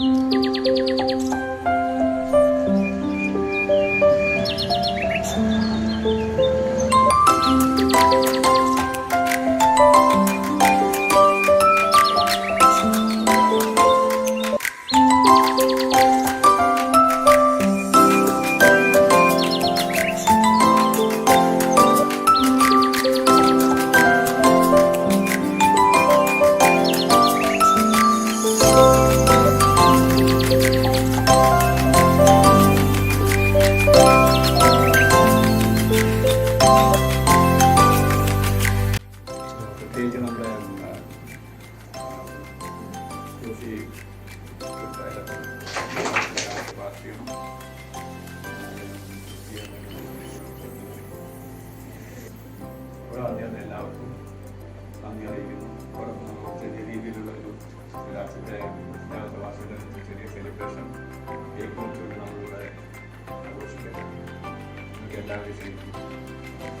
Música നന്ദി അറിയിക്കുന്നു തുടർന്ന് ചെറിയ രീതിയിലുള്ള ഒരു രാജ്യത്തെ മലയാള ഭാഷയുടെ ചെറിയ സെലിബ്രേഷൻ ഏപ്രിൽ ചൂട് നമ്മളിവിടെ ആഘോഷിക്കാം എല്ലാവരെയും ചെയ്യും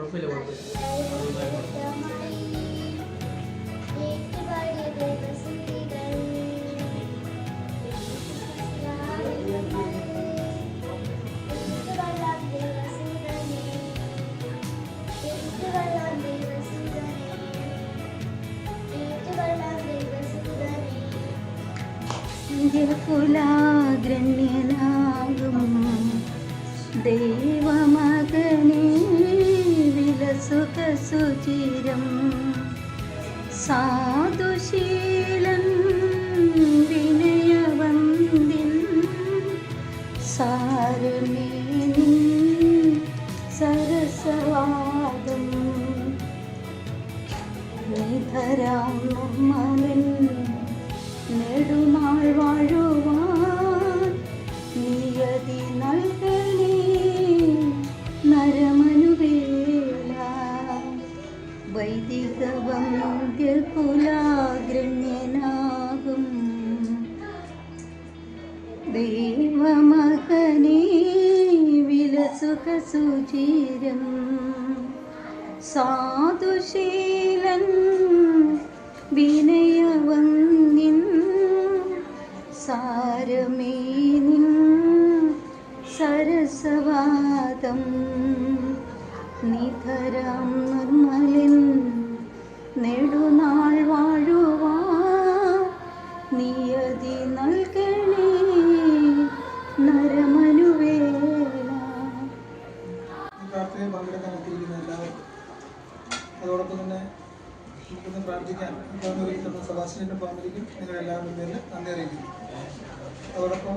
കുഴപ്പമില്ല കുഴപ്പമില്ല. കുലാഗ്രണ്യനാകും ദൈവമകനേ സുചിരം. സാധുശീലൻ വിനയവന്ദിൻ സാരമേനിൻ സരസവാദം. നിധരാമൻ നെടുനാൾ വാഴുവാൻ ദൈവമകനേ വിലസുഖ സുചിരം സാധുശീലൻ വിനയവന്യൻ സാരമേനിൻ സരസവാദം നിധരം നിർമ്മലൻ നെടുനാൾ സബാസ്റ്റിന്റെ ഫാമിലിക്കും നിങ്ങൾ എല്ലാവരുടെ പേരിൽ നന്ദി അറിയിക്കുന്നു. അതോടൊപ്പം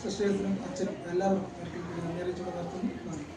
സിസ്റ്റേഴ്സിനും അച്ഛനും എല്ലാവർക്കും നന്ദി അറിയിച്ചുകൊണ്ട് നിർത്തുന്നു.